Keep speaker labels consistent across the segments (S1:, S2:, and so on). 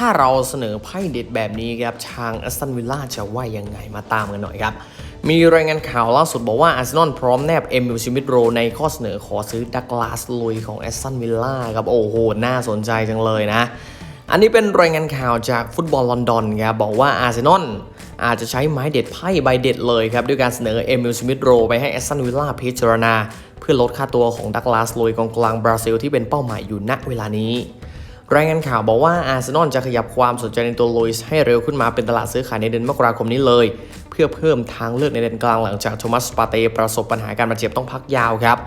S1: ถ้าเราเสนอไพ่เด็ดแบบนี้ครับทางแอสตันวิลล่าจะว่ายังไงมาตามกันหน่อยครับ มีรายงานข่าวล่าสุดบอกว่าอาร์เซนอลพร้อมแนบเอมิลชิมิดโรในข้อเสนอขอซื้อดักลาสลุยของแอสตันวิลล่าครับโอ้โห น่าสนใจจังเลยนะ อันนี้เป็นรายงานข่าวจากฟุตบอลลอนดอนครับบอกว่าอาร์เซนอลอาจจะใช้ไม้เด็ดไพ่ใบเด็ดเลยครับ ด้วยการเสนอเอมิลสมิธโรไปให้แอสตันวิลล่าพิจารณา เพื่อลดค่าตัวของดักลาสลุยกองกลางบราซิลที่เป็นเป้าหมายอยู่ณเวลานี้ รายงานข่าวบอกว่าอาร์เซนอลจะขยับความสนใจในตัวลุยส์ให้เร็วขึ้นมาเป็นตลาดซื้อขายในเดือนมกราคมนี้เลย เพื่อเพิ่มทางเลือกในเดือนกลางหลังจากโทมัสปาเต้ประสบปัญหาการบาดเจ็บต้องพักยาวครับ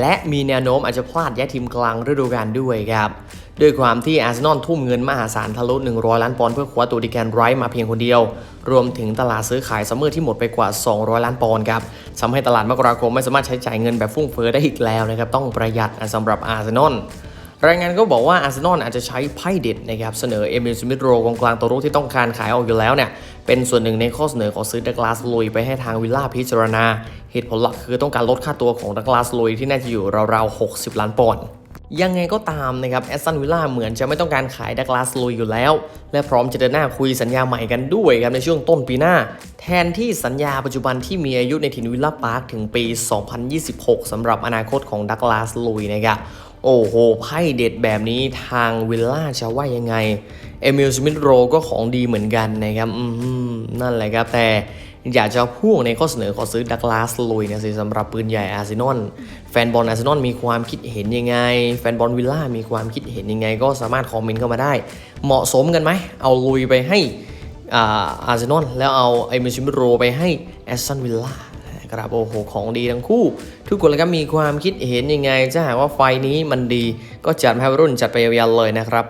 S1: และมีแนวโน้มอาจจะพลาดย้ายทีมกลางฤดูกาลด้วยครับด้วยความที่อาร์เซนอลทุ่มเงินมหาศาลทะลุ 100 ล้านปอนด์เพื่อคว้าตัวดิแกนไรท์มาเพียงคนเดียว รวมถึงตลาดซื้อขายซัมเมอร์ที่หมดไปกว่า 200 ล้านปอนด์ครับทำให้ตลาดมกราคมไม่สามารถใช้จ่ายเงินแบบฟุ่มเฟือยได้อีกแล้วนะครับต้องประหยัดสำหรับอาร์เซนอล รายงานก็บอกว่าอาร์เซนอลอาจจะใช้ไพ่เด็ดนะครับ เสนอเอมิลสมิธโรกองกลางตัวรุกที่ต้องการขายออกอยู่แล้วเนี่ย เป็นส่วนหนึ่งในข้อเสนอขอซื้อดักลาสลุยไปให้ทางวิลล่าพิจารณา เหตุผลหลักคือต้องการลดค่าตัวของดักลาสลุยที่น่าจะอยู่ราวๆ 60 ล้านปอนด์ยังไงก็ตามนะครับแอสตันวิลล่าเหมือนจะไม่ต้องการขายดักลาสลุยอยู่แล้ว และพร้อมจะเดินหน้าคุยสัญญาใหม่กันด้วยครับในช่วงต้นปีหน้า แทนที่สัญญาปัจจุบันที่มีอายุในถิ่นวิลล่าพาร์คถึงปี 2026สำหรับอนาคตของดักลาสลุยนะครับ โอ้โห ไพ่เด็ดแบบนี้ทางวิลล่าจะว่ายังไง เอมิลสมิธโรก็ของดีเหมือนกันนะครับนั่นแหละครับ แต่อยากจะพ่วงในข้อเสนอขอซื้อดักลาสลุยนะสิสำหรับปืนใหญ่อาร์เซนอลแฟนบอลอาร์เซนอลมีความคิดเห็นยังไง แฟนบอลวิลล่ามีความคิดเห็นยังไง ก็สามารถคอมเมนต์เข้ามาได้ เหมาะสมกันไหม เอาลุยไปให้อาร์เซนอลแล้วเอาเอมิลสมิธโรไปให้แอสตันวิลล่า นะครับโอ้โหของดีทั้งคู่ ทุกคนแล้วก็มีความคิดเห็นยังไงจะหากว่าไฟนี้มันดี ก็จัดมาให้วัยรุ่นจัดไปยาวๆเลยนะครับ